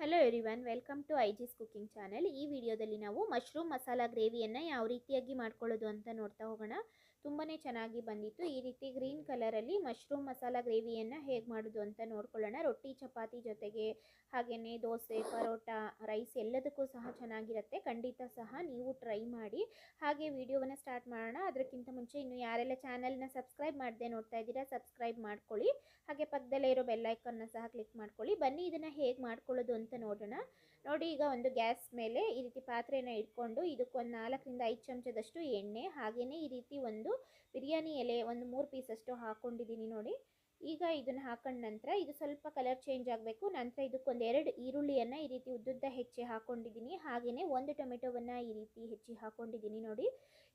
Hello everyone welcome to I G's cooking channel ಈ ವಿಡಿಯೋದಲ್ಲಿ ನಾವು ಮಶ್ರೂಮ್ ಮಸಾಲ ಗ್ರೇವಿಯನ್ನು ಯಾವ ರೀತಿಯಾಗಿ ಮಾಡ್ಕೊಳ್ಳೋದು ಅಂತ ನೋಡ್ತಾ ಹೋಗೋಣ. ತುಂಬಾ ಚೆನ್ನಾಗಿ ಬಂದಿತ್ತು. ಈ ರೀತಿ ಗ್ರೀನ್ ಕಲರಲ್ಲಿ ಮಶ್ರೂಮ್ ಮಸಾಲ ಗ್ರೇವಿಯನ್ನು ಹೇಗೆ ಮಾಡೋದು ಅಂತ ನೋಡ್ಕೊಳ್ಳೋಣ. ರೊಟ್ಟಿ, ಚಪಾತಿ ಜೊತೆಗೆ ಹಾಗೆಯೇ ದೋಸೆ, ಪರೋಟ, ರೈಸ್ ಎಲ್ಲದಕ್ಕೂ ಸಹ ಚೆನ್ನಾಗಿರುತ್ತೆ. ಖಂಡಿತ ಸಹ ನೀವು ಟ್ರೈ ಮಾಡಿ. ಹಾಗೆ ವಿಡಿಯೋವನ್ನು ಸ್ಟಾರ್ಟ್ ಮಾಡೋಣ. ಅದಕ್ಕಿಂತ ಮುಂಚೆ ಇನ್ನು ಯಾರೆಲ್ಲ ಚಾನಲ್ನ ಸಬ್ಸ್ಕ್ರೈಬ್ ಮಾಡದೆ ನೋಡ್ತಾ ಇದ್ದೀರಾ, ಸಬ್ಸ್ಕ್ರೈಬ್ ಮಾಡ್ಕೊಳ್ಳಿ. ಹಾಗೆ ಪಕ್ಕದಲ್ಲೇ ಇರೋ ಬೆಲ್ಲೈಕನ್ನ ಸಹ ಕ್ಲಿಕ್ ಮಾಡ್ಕೊಳ್ಳಿ. ಬನ್ನಿ ಇದನ್ನು ಹೇಗೆ ಮಾಡ್ಕೊಳ್ಳೋದು ಅಂತ ನೋಡೋಣ. ನೋಡಿ ಈಗ ಒಂದು ಗ್ಯಾಸ್ ಮೇಲೆ ಈ ರೀತಿ ಪಾತ್ರೆಯನ್ನು ಇಟ್ಕೊಂಡು ಇದಕ್ಕೊಂದು ನಾಲ್ಕರಿಂದ ಐದು ಚಮಚದಷ್ಟು ಎಣ್ಣೆ ಹಾಗೆಯೇ ಈ ರೀತಿ ಒಂದು ಬಿರಿಯಾನಿ ಎಲೆ ಒಂದು ಮೂರು ಪೀಸಷ್ಟು ಹಾಕ್ಕೊಂಡಿದ್ದೀನಿ ನೋಡಿ. ಈಗ ಇದನ್ನು ಹಾಕೊಂಡ ನಂತರ ಇದು ಸ್ವಲ್ಪ ಕಲರ್ ಚೇಂಜ್ ಆಗಬೇಕು. ನಂತರ ಇದಕ್ಕೊಂದು ಎರಡು ಈರುಳ್ಳಿಯನ್ನು ಈ ರೀತಿ ಉದ್ದುದ್ದ ಹೆಚ್ಚಿ ಹಾಕ್ಕೊಂಡಿದ್ದೀನಿ ಹಾಗೆಯೇ ಒಂದು ಟೊಮೆಟೊವನ್ನು ಈ ರೀತಿ ಹೆಚ್ಚಿ ಹಾಕ್ಕೊಂಡಿದ್ದೀನಿ ನೋಡಿ.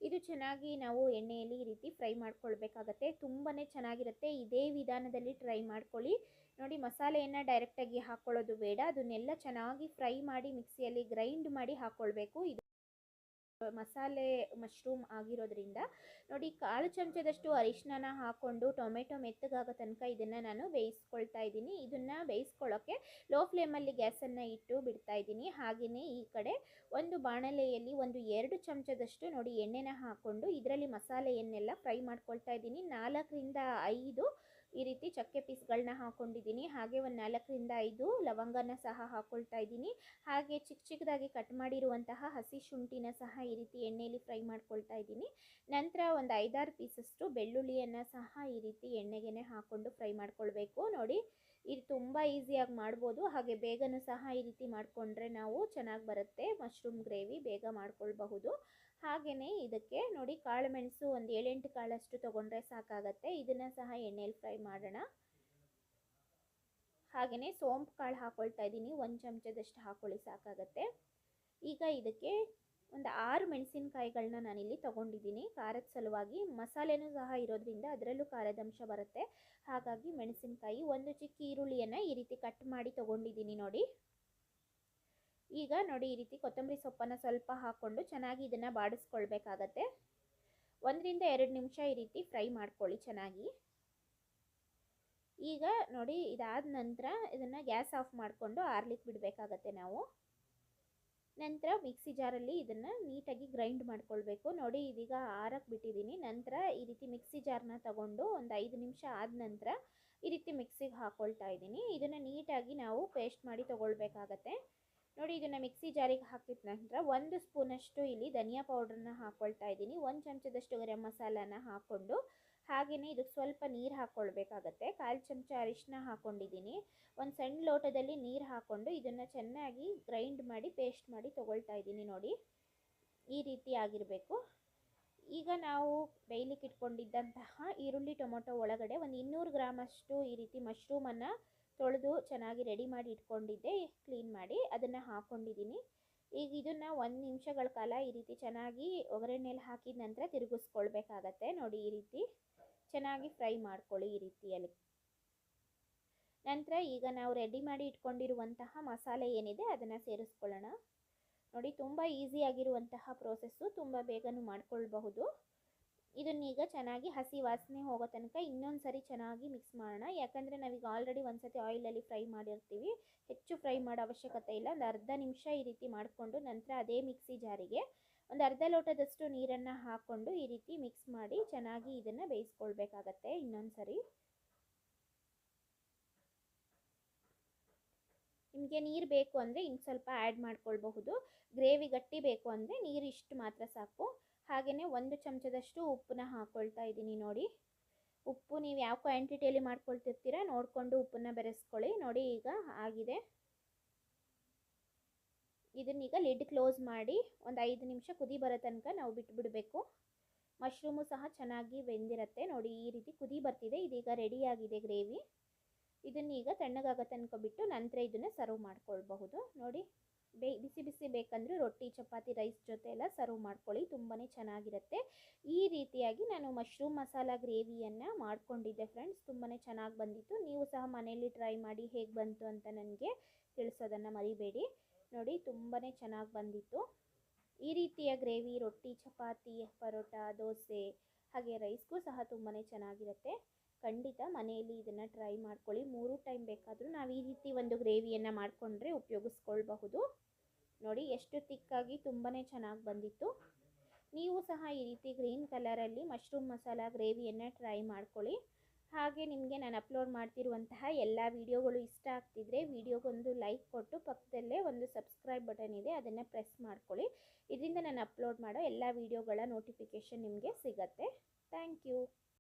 ಇದು ಚೆನ್ನಾಗಿ ನಾವು ಎಣ್ಣೆಯಲ್ಲಿ ಈ ರೀತಿ ಫ್ರೈ ಮಾಡ್ಕೊಳ್ಬೇಕಾಗತ್ತೆ. ತುಂಬಾ ಚೆನ್ನಾಗಿರುತ್ತೆ. ಇದೇ ವಿಧಾನದಲ್ಲಿ ಟ್ರೈ ಮಾಡ್ಕೊಳ್ಳಿ. ನೋಡಿ ಮಸಾಲೆಯನ್ನು ಡೈರೆಕ್ಟಾಗಿ ಹಾಕ್ಕೊಳ್ಳೋದು ಬೇಡ. ಅದನ್ನೆಲ್ಲ ಚೆನ್ನಾಗಿ ಫ್ರೈ ಮಾಡಿ ಮಿಕ್ಸಿಯಲ್ಲಿ ಗ್ರೈಂಡ್ ಮಾಡಿ ಹಾಕ್ಕೊಳ್ಬೇಕು ಇದು ಮಸಾಲೆ ಮಶ್ರೂಮ್ ಆಗಿರೋದ್ರಿಂದ ನೋಡಿ ಕಾಲು ಚಮಚದಷ್ಟು ಅರಿಶಿನ ಹಾಕ್ಕೊಂಡು ಟೊಮೆಟೊ ಮೆತ್ತಗಾಗೋ ತನಕ ಇದನ್ನು ನಾನು ಬೇಯಿಸ್ಕೊಳ್ತಾ ಇದ್ದೀನಿ. ಇದನ್ನು ಬೇಯಿಸ್ಕೊಳ್ಳೋಕ್ಕೆ ಲೋ ಫ್ಲೇಮಲ್ಲಿ ಗ್ಯಾಸನ್ನು ಇಟ್ಟು ಬಿಡ್ತಾ ಇದ್ದೀನಿ. ಹಾಗೆಯೇ ಈ ಕಡೆ ಒಂದು ಬಾಣಲೆಯಲ್ಲಿ ಒಂದು ಎರಡು ಚಮಚದಷ್ಟು ನೋಡಿ ಎಣ್ಣೆನ ಹಾಕ್ಕೊಂಡು ಇದರಲ್ಲಿ ಮಸಾಲೆಯನ್ನೆಲ್ಲ ಫ್ರೈ ಮಾಡ್ಕೊಳ್ತಾ ಇದ್ದೀನಿ. ನಾಲ್ಕರಿಂದ ಐದು ಈ ರೀತಿ ಚಕ್ಕೆ ಪೀಸ್ಗಳನ್ನ ಹಾಕೊಂಡಿದ್ದೀನಿ. ಹಾಗೆ ಒಂದು ನಾಲ್ಕರಿಂದ ಐದು ಲವಂಗನ ಸಹ ಹಾಕ್ಕೊಳ್ತಾ ಇದ್ದೀನಿ. ಹಾಗೆ ಚಿಕ್ಕ ಚಿಕ್ಕದಾಗಿ ಕಟ್ ಮಾಡಿರುವಂತಹ ಹಸಿ ಶುಂಠಿನ ಸಹ ಈ ರೀತಿ ಎಣ್ಣೆಯಲ್ಲಿ ಫ್ರೈ ಮಾಡ್ಕೊಳ್ತಾ ಇದ್ದೀನಿ. ನಂತರ ಒಂದು ಐದಾರು ಪೀಸಷ್ಟು ಬೆಳ್ಳುಳ್ಳಿಯನ್ನು ಸಹ ಈ ರೀತಿ ಎಣ್ಣೆಗೆ ಹಾಕ್ಕೊಂಡು ಫ್ರೈ ಮಾಡ್ಕೊಳ್ಬೇಕು. ನೋಡಿ, ಇದು ತುಂಬ ಈಸಿಯಾಗಿ ಮಾಡ್ಬೋದು. ಹಾಗೆ ಬೇಗನೂ ಸಹ ಈ ರೀತಿ ಮಾಡಿಕೊಂಡ್ರೆ ನಾವು ಚೆನ್ನಾಗಿ ಬರುತ್ತೆ. ಮಶ್ರೂಮ್ ಗ್ರೇವಿ ಬೇಗ ಮಾಡ್ಕೊಳ್ಬಹುದು. ಹಾಗೆಯೇ ಇದಕ್ಕೆ ನೋಡಿ ಕಾಳು ಮೆಣಸು ಒಂದು ಏಳೆಂಟು ಕಾಳಷ್ಟು ತೊಗೊಂಡ್ರೆ ಸಾಕಾಗತ್ತೆ. ಇದನ್ನು ಸಹ ಎಣ್ಣೆಯಲ್ಲಿ ಫ್ರೈ ಮಾಡೋಣ. ಹಾಗೆಯೇ ಸೋಂಪು ಕಾಳು ಹಾಕ್ಕೊಳ್ತಾ ಇದ್ದೀನಿ. ಒಂದು ಚಮಚದಷ್ಟು ಹಾಕ್ಕೊಳ್ಳಿ ಸಾಕಾಗತ್ತೆ. ಈಗ ಇದಕ್ಕೆ ಒಂದು ಆರು ಮೆಣಸಿನಕಾಯಿಗಳನ್ನ ನಾನಿಲ್ಲಿ ತೊಗೊಂಡಿದ್ದೀನಿ. ಖಾರದ ಸಲುವಾಗಿ ಮಸಾಲೆನೂ ಸಹ ಇರೋದ್ರಿಂದ ಅದರಲ್ಲೂ ಖಾರದ ಅಂಶ ಬರುತ್ತೆ. ಹಾಗಾಗಿ ಮೆಣಸಿನಕಾಯಿ ಒಂದು ಚಿಕ್ಕ ಈರುಳ್ಳಿಯನ್ನು ಈ ರೀತಿ ಕಟ್ ಮಾಡಿ ತೊಗೊಂಡಿದ್ದೀನಿ ನೋಡಿ. ಈಗ ನೋಡಿ ಈ ರೀತಿ ಕೊತ್ತಂಬರಿ ಸೊಪ್ಪನ್ನು ಸ್ವಲ್ಪ ಹಾಕ್ಕೊಂಡು ಚೆನ್ನಾಗಿ ಇದನ್ನು ಬಾಡಿಸ್ಕೊಳ್ಬೇಕಾಗತ್ತೆ. ಒಂದರಿಂದ ಎರಡು ನಿಮಿಷ ಈ ರೀತಿ ಫ್ರೈ ಮಾಡ್ಕೊಳ್ಳಿ ಚೆನ್ನಾಗಿ. ಈಗ ನೋಡಿ ಇದಾದ ನಂತರ ಇದನ್ನು ಗ್ಯಾಸ್ ಆಫ್ ಮಾಡಿಕೊಂಡು ಆರ್ಲಿಕ್ಕೆ ಬಿಡಬೇಕಾಗತ್ತೆ ನಾವು. ನಂತರ ಮಿಕ್ಸಿ ಜಾರಲ್ಲಿ ಇದನ್ನು ನೀಟಾಗಿ ಗ್ರೈಂಡ್ ಮಾಡ್ಕೊಳ್ಬೇಕು. ನೋಡಿ ಇದೀಗ ಆರಕ್ಕೆ ಬಿಟ್ಟಿದ್ದೀನಿ ನಂತರ ಈ ರೀತಿ ಮಿಕ್ಸಿ ಜಾರ್ನ ತಗೊಂಡು ಒಂದು ಐದು ನಿಮಿಷ ಆದ ನಂತರ ಈ ರೀತಿ ಮಿಕ್ಸಿಗೆ ಹಾಕ್ಕೊಳ್ತಾ ಇದ್ದೀನಿ ಇದನ್ನು ನೀಟಾಗಿ ನಾವು ಪೇಸ್ಟ್ ಮಾಡಿ ತೊಗೊಳ್ಬೇಕಾಗತ್ತೆ. ನೋಡಿ, ಇದನ್ನು ಮಿಕ್ಸಿ ಜಾರಿಗೆ ಹಾಕಿದ ನಂತರ ಒಂದು ಸ್ಪೂನಷ್ಟು ಇಲ್ಲಿ ಧನಿಯಾ ಪೌಡ್ರನ್ನ ಹಾಕ್ಕೊಳ್ತಾ ಇದ್ದೀನಿ. ಒಂದು ಚಮಚದಷ್ಟು ಗರಂ ಮಸಾಲಾನ ಹಾಕ್ಕೊಂಡು ಹಾಗೆಯೇ ಇದಕ್ಕೆ ಸ್ವಲ್ಪ ನೀರು ಹಾಕ್ಕೊಳ್ಬೇಕಾಗತ್ತೆ ಕಾಲು ಚಮಚ ಅರಿಶಿನ ಹಾಕ್ಕೊಂಡಿದ್ದೀನಿ ಒಂದು ಸಣ್ಣ ಲೋಟದಲ್ಲಿ ನೀರು ಹಾಕ್ಕೊಂಡು ಇದನ್ನು ಚೆನ್ನಾಗಿ ಗ್ರೈಂಡ್ ಮಾಡಿ ಪೇಸ್ಟ್ ಮಾಡಿ ತೊಗೊಳ್ತಾ ಇದ್ದೀನಿ ನೋಡಿ. ಈ ರೀತಿ ಆಗಿರಬೇಕು. ಈಗ ನಾವು ಬೇಯ್ಲಿಕ್ಕೆ ಇಟ್ಕೊಂಡಿದ್ದಂತಹ ಈರುಳ್ಳಿ ಟೊಮೊಟೊ ಒಳಗಡೆ ಒಂದು ಇನ್ನೂರು ಗ್ರಾಮಷ್ಟು ಈ ರೀತಿ ಮಶ್ರೂಮನ್ನು ತೊಳೆದು ಚೆನ್ನಾಗಿ ರೆಡಿ ಮಾಡಿ ಇಟ್ಕೊಂಡಿದ್ದೆ ಕ್ಲೀನ್ ಮಾಡಿ ಅದನ್ನು ಹಾಕ್ಕೊಂಡಿದ್ದೀನಿ ಈಗ ಇದನ್ನು ಒಂದು ನಿಮಿಷಗಳ ಕಾಲ ಈ ರೀತಿ ಚೆನ್ನಾಗಿ ಒಗ್ಗರಣೆಯಲ್ಲಿ ಹಾಕಿದ ನಂತರ ತಿರುಗಿಸ್ಕೊಳ್ಬೇಕಾಗತ್ತೆ ನೋಡಿ ಈ ರೀತಿ. ಚೆನ್ನಾಗಿ ಫ್ರೈ ಮಾಡ್ಕೊಳ್ಳಿ ಈ ರೀತಿಯಲ್ಲಿ. ನಂತರ ಈಗ ನಾವು ರೆಡಿ ಮಾಡಿ ಇಟ್ಕೊಂಡಿರುವಂತಹ ಮಸಾಲೆ ಏನಿದೆ ಅದನ್ನು ಸೇರಿಸ್ಕೊಳ್ಳೋಣ. ನೋಡಿ, ತುಂಬ ಈಸಿಯಾಗಿರುವಂತಹ ಪ್ರೋಸೆಸ್ಸು ತುಂಬ ಬೇಗನೂ ಮಾಡ್ಕೊಳ್ಬಹುದು. ಇದನ್ನೀಗ ಚೆನ್ನಾಗಿ ಹಸಿ ವಾಸನೆ ಹೋಗೋ ತನಕ ಇನ್ನೊಂದು ಸರಿ ಚೆನ್ನಾಗಿ ಮಿಕ್ಸ್ ಮಾಡೋಣ. ಯಾಕಂದರೆ ನಾವೀಗ ಆಲ್ರೆಡಿ ಒಂದು ಸತಿ ಆಯಿಲಲ್ಲಿ ಫ್ರೈ ಮಾಡಿರ್ತೀವಿ. ಹೆಚ್ಚು ಫ್ರೈ ಮಾಡೋ ಅವಶ್ಯಕತೆ ಇಲ್ಲ. ಒಂದು ಅರ್ಧ ನಿಮಿಷ ಈ ರೀತಿ ಮಾಡಿಕೊಂಡು ನಂತರ ಅದೇ ಮಿಕ್ಸಿ ಜಾರಿಗೆ ಒಂದು ಅರ್ಧ ಲೋಟದಷ್ಟು ನೀರನ್ನು ಹಾಕ್ಕೊಂಡು ಈ ರೀತಿ ಮಿಕ್ಸ್ ಮಾಡಿ ಚೆನ್ನಾಗಿ ಇದನ್ನು ಬೇಯಿಸ್ಕೊಳ್ಬೇಕಾಗತ್ತೆ ಇನ್ನೊಂದು ಸರಿ ನಿಮಗೆ ನೀರು ಬೇಕು ಅಂದರೆ ಇನ್ನು ಸ್ವಲ್ಪ ಆ್ಯಡ್ ಮಾಡ್ಕೊಳ್ಬಹುದು. ಗ್ರೇವಿ ಗಟ್ಟಿ ಬೇಕು ಅಂದರೆ ನೀರು ಇಷ್ಟು ಮಾತ್ರ ಸಾಕು. ಹಾಗೆಯೇ ಒಂದು ಚಮಚದಷ್ಟು ಉಪ್ಪನ್ನ ಹಾಕ್ಕೊಳ್ತಾ ಇದ್ದೀನಿ ನೋಡಿ. ಉಪ್ಪು ನೀವು ಯಾವ ಕ್ವಾಂಟಿಟಿಯಲ್ಲಿ ಮಾಡ್ಕೊಳ್ತಿರ್ತೀರ ನೋಡಿಕೊಂಡು ಉಪ್ಪನ್ನ ಬೆರೆಸ್ಕೊಳ್ಳಿ. ನೋಡಿ ಈಗ ಆಗಿದೆ. ಇದನ್ನೀಗ ಲಿಡ್ ಕ್ಲೋಸ್ ಮಾಡಿ ಒಂದು ಐದು ನಿಮಿಷ ಕುದಿ ಬರೋ ತನಕ ನಾವು ಬಿಟ್ಬಿಡಬೇಕು. ಮಶ್ರೂಮು ಸಹ ಚೆನ್ನಾಗಿ ಬೆಂದಿರುತ್ತೆ. ನೋಡಿ ಈ ರೀತಿ ಕುದಿ ಬರ್ತಿದೆ. ಇದೀಗ ರೆಡಿಯಾಗಿದೆ ಗ್ರೇವಿ ಇದನ್ನೀಗ ತಣ್ಣಗಾಗೋ ತನಕ ಬಿಟ್ಟು ನಂತರ ಇದನ್ನು ಸರ್ವ್ ಮಾಡ್ಕೊಳ್ಬಹುದು. ನೋಡಿ. ಬೇ, ಬಿಸಿ ಬಿಸಿ ಬೇಕಂದರೆ ರೊಟ್ಟಿ, ಚಪಾತಿ, ರೈಸ್ ಜೊತೆ ಎಲ್ಲ ಸರ್ವ್ ಮಾಡ್ಕೊಳ್ಳಿ. ತುಂಬಾ ಚೆನ್ನಾಗಿರುತ್ತೆ. ಈ ರೀತಿಯಾಗಿ ನಾನು ಮಶ್ರೂಮ್ ಮಸಾಲ ಗ್ರೇವಿಯನ್ನು ಮಾಡ್ಕೊಂಡಿದ್ದೆ ಫ್ರೆಂಡ್ಸ್ ತುಂಬಾ ಚೆನ್ನಾಗಿ ಬಂದಿತ್ತು. ನೀವು ಸಹ ಮನೆಯಲ್ಲಿ ಟ್ರೈ ಮಾಡಿ ಹೇಗೆ ಬಂತು ಅಂತ ನನಗೆ ತಿಳಿಸೋದನ್ನು ಮರಿಬೇಡಿ. ನೋಡಿ ತುಂಬಾ ಚೆನ್ನಾಗಿ ಬಂದಿತ್ತು. ಈ ರೀತಿಯ ಗ್ರೇವಿ ರೊಟ್ಟಿ, ಚಪಾತಿ, ಪರೋಟ, ದೋಸೆ ಹಾಗೆ ರೈಸ್ಗೂ ಸಹ ತುಂಬಾ ಚೆನ್ನಾಗಿರುತ್ತೆ. ಖಂಡಿತ ಮನೆಯಲ್ಲಿ ಇದನ್ನು ಟ್ರೈ ಮಾಡ್ಕೊಳ್ಳಿ. ಮೂರು ಟೈಮ್ ಬೇಕಾದರೂ ನಾವು ಈ ರೀತಿ ಒಂದು ಗ್ರೇವಿಯನ್ನು ಮಾಡಿಕೊಂಡ್ರೆ ಉಪಯೋಗಿಸ್ಕೊಳ್ಬಹುದು. ನೋಡಿ, ಎಷ್ಟು ತಿಕ್ಕಾಗಿ ತುಂಬಾ ಚೆನ್ನಾಗಿ ಬಂದಿತ್ತು. ನೀವು ಸಹ ಈ ರೀತಿ ಗ್ರೀನ್ ಕಲರಲ್ಲಿ ಮಶ್ರೂಮ್ ಮಸಾಲ ಗ್ರೇವಿಯನ್ನು ಟ್ರೈ ಮಾಡ್ಕೊಳ್ಳಿ. ಹಾಗೆ ನಿಮಗೆ ನಾನು ಅಪ್ಲೋಡ್ ಮಾಡ್ತಿರುವಂತಹ ಎಲ್ಲ ವೀಡಿಯೋಗಳು ಇಷ್ಟ ಆಗ್ತಿದ್ರೆ ವಿಡಿಯೋಗೊಂದು ಲೈಕ್ ಕೊಟ್ಟು ಪಕ್ಕದಲ್ಲೇ ಒಂದು ಸಬ್ಸ್ಕ್ರೈಬ್ ಬಟನ್ ಇದೆ, ಅದನ್ನು ಪ್ರೆಸ್ ಮಾಡ್ಕೊಳ್ಳಿ. ಇದರಿಂದ ನಾನು ಅಪ್ಲೋಡ್ ಮಾಡೋ ಎಲ್ಲ ವೀಡಿಯೋಗಳ ನೋಟಿಫಿಕೇಷನ್ ನಿಮಗೆ ಸಿಗತ್ತೆ. Thank you